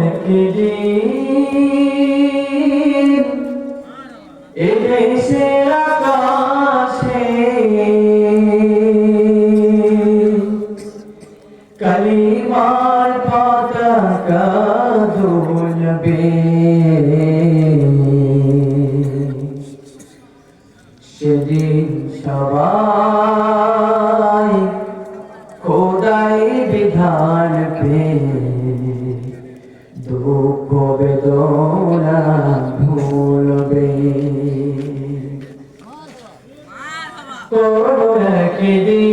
একদিন এদেশের আকাশে কালিমার পতাকা দুলবে সেদিন সবাই খোদাই বিধান পে কোনো একদিন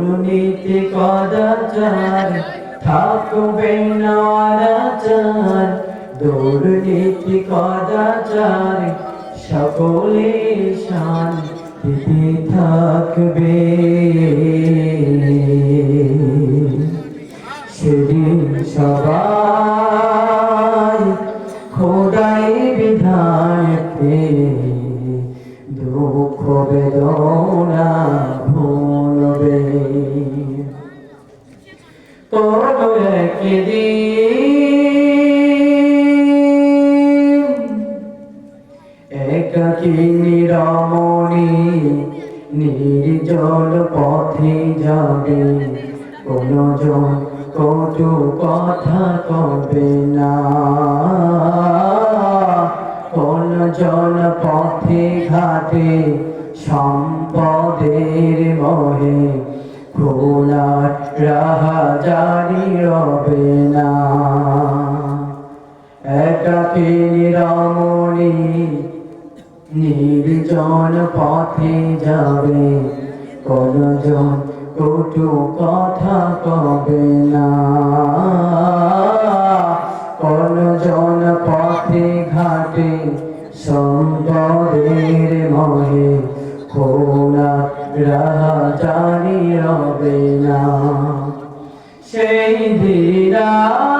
দুর্নীতি কদাচার থাকবে না দুর্নীতি কদাচার সকলে শান্তিতে থাকবে। একাকী নিরমণি, নির্জল পথে যাবে। কোনো জন কটু কথা কবে না। কোন জন পথে ঘাটে সম্পদের মহে খোলার রাহা রবে না। একাকে নিরমণি নির্জন পথে যাবে। কোনজন কটু কথা কবে না? কোনজন পথে ঘাটে সম্পদের মহে খোলা রাহা জানি রবে না। সেই দিদার